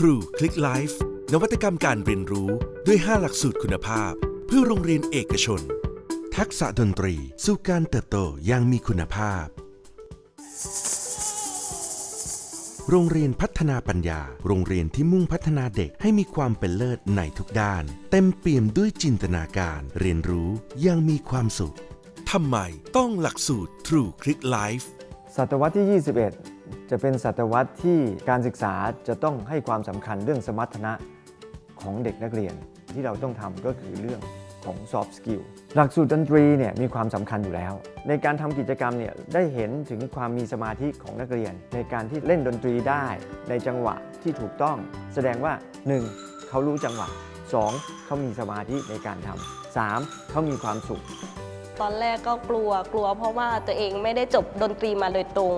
True Click Life นวัตกรรมการเรียนรู้ด้วย 5 หลักสูตรคุณภาพ เพื่อโรงเรียนเอกชน ทักษะดนตรีสู่การเติบโตอย่างมีคุณภาพ โรงเรียนพัฒนาปัญญา โรงเรียนที่มุ่งพัฒนาเด็กให้มีความเป็นเลิศในทุกด้าน เต็มเปี่ยมด้วยจินตนาการ เรียนรู้อย่างมีความสุขทำไมต้องหลักสูตร True Click Life ศตวรรษที่ 21 จะเป็นศตวรรษที่การศึกษาจะต้องให้ความสำคัญเรื่องสมรรถนะของเด็กนักเรียนที่เราต้องทำก็คือเรื่องของ soft skill หลักสูตรดนตรีเนี่ยมีความสำคัญอยู่แล้ว ในการทำกิจกรรมเนี่ยได้เห็นถึงความมีสมาธิของนักเรียน ในการที่เล่นดนตรีได้ในจังหวะที่ถูกต้อง แสดงว่า 1. เขารู้จังหวะ 2. เขามีสมาธิในการทำ 3. เขามีความสุข ตอนแรกก็กลัวกลัว เพราะว่าตัวเองไม่ได้จบดนตรีมาโดยตรง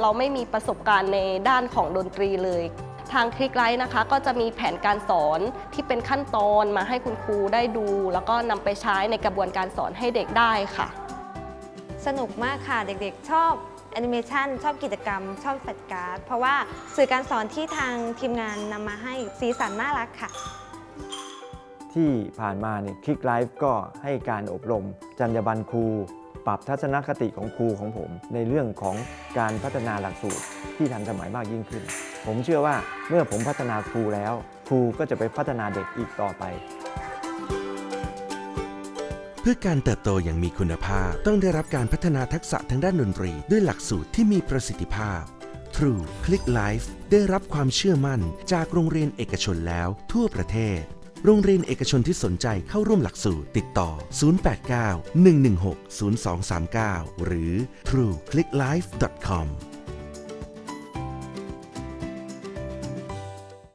เราไม่มีประสบการณ์ในด้านของดนตรีเลย ทางคลิกไลท์นะคะก็จะมีแผนการสอนที่เป็นขั้นตอนมาให้คุณครูได้ดู แล้วก็นำไปใช้ในกระบวนการสอนให้เด็กได้ค่ะ สนุกมากค่ะเด็กๆ ชอบแอนิเมชันชอบกิจกรรม ชอบแฟลชการ์ดเพราะว่าสื่อการสอนที่ทางทีมงานนำมาให้สีสันน่ารักค่ะ ที่ผ่านมาเนี่ยคลิกไลฟ์ก็ให้การอบรม จรรยาบรรณครู ปรับทัศนคติของครูของผม ในเรื่องของการพัฒนาหลักสูตรที่ทันสมัยมากยิ่งขึ้น ผมเชื่อว่าเมื่อผมพัฒนาครูแล้ว ครูก็จะไปพัฒนาเด็กอีกต่อไป เพื่อการเติบโตอย่างมีคุณภาพ ต้องได้รับการพัฒนาทักษะทางด้านดนตรี ด้วยหลักสูตรที่มีประสิทธิภาพ True Click Life ได้รับความเชื่อมั่นจากโรงเรียนเอกชนแล้วทั่วประเทศ โรงเรียนเอกชนที่สนใจเข้าร่วมหลักสูตรติดต่อ 089 116 0239 หรือ trueclicklife.com